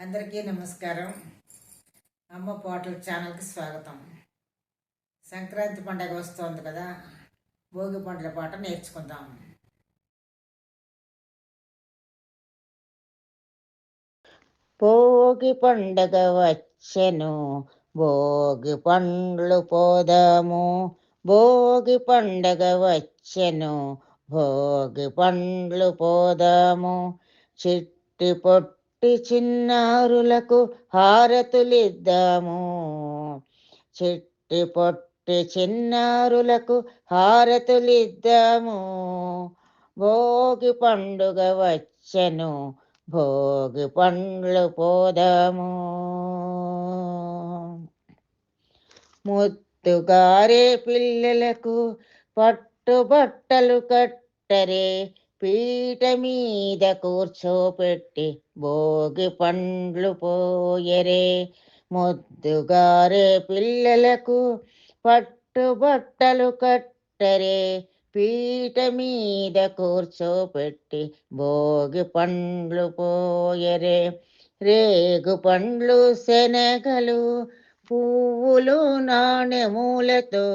అందరికీ నమస్కారం. అమ్మ పోటల ఛానల్కి స్వాగతం. సంక్రాంతి పండగ వస్తోంది కదా భోగి పండ్ల పాట నేర్చుకుందాం. భోగి పండగ వచ్చెను భోగి పండ్లు పోదాము. భోగి పండగ వచ్చెను భోగి పండ్లు పోదాము. చిట్టి పొట్టు చిన్నారులకు హారతులిద్దాము. చిట్టి పొట్టి చిన్నారులకు హారతులిద్దాము. భోగి పండుగ వచ్చెను భోగి పండ్లు పోదాము. ముత్తుగారే పిల్లలకు పట్టు బట్టలు కట్టరే పీట మీద కూర్చోపెట్టి భోగి పండ్లు పోయరే. ముద్దుగారే పిల్లలకు పట్టుబట్టలు కట్టరే. పీట మీద కూర్చోపెట్టి భోగి పండ్లు పోయరే. రేగు పండ్లు శనగలు పువ్వులు నాణెములతో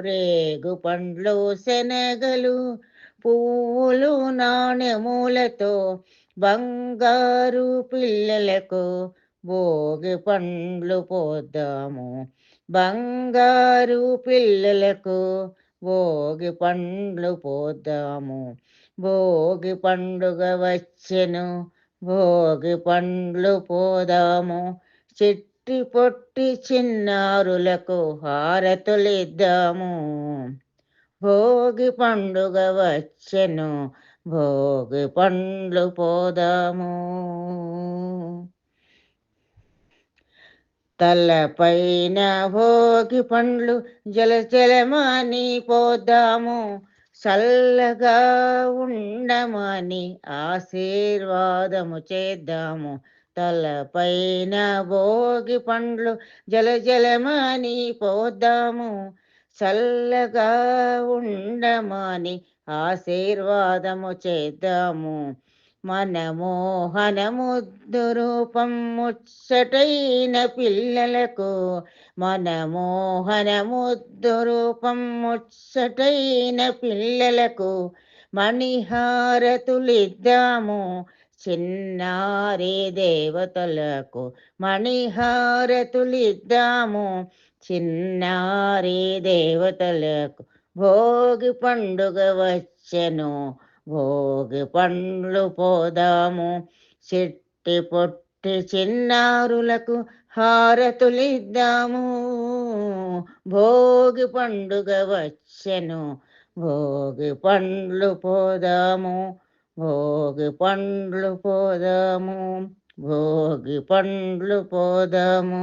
రేగు పండ్లు శనగలు పువ్వులు నాణ్యములతో బంగారు పిల్లలకు భోగి పండ్లు పోద్దాము. బంగారు పిల్లలకు భోగి పండ్లు పోద్దాము. భోగి పండుగ వచ్చెను భోగి పండ్లు పోదాము. చిట్టి పొట్టి చిన్నారులకు హారతులిద్దాము. భోగి పండుగ వచ్చెను. భోగి పండ్లు పోదాము. తలపైన భోగి పండ్లు జల జలమని పోదాము. చల్లగా ఉండమని ఆశీర్వాదము చేద్దాము. తలపైన భోగి పండ్లు జల జలమని పోద్దాము చల్లగా ఉండమని ఆశీర్వాదము చేద్దాము. మన మోహన ముద్దు రూపం ముచ్చటైన పిల్లలకు మన మోహన ముద్దు రూపం ముచ్చటైన పిల్లలకు మణిహారతులిద్దాము. చిన్నారి దేవతలకు మణిహారతులిద్దాము. చిన్నారి దేవతలకు భోగి పండుగ వచ్చెను. భోగి పండ్లు పోదాము. చెట్టి పొట్టి చిన్నారులకు హారతులిద్దాము. భోగి పండుగ వచ్చెను. భోగి పండ్లు పోదాము. భోగి పండ్లు పోదాము. భోగి పండ్లు పోదాము.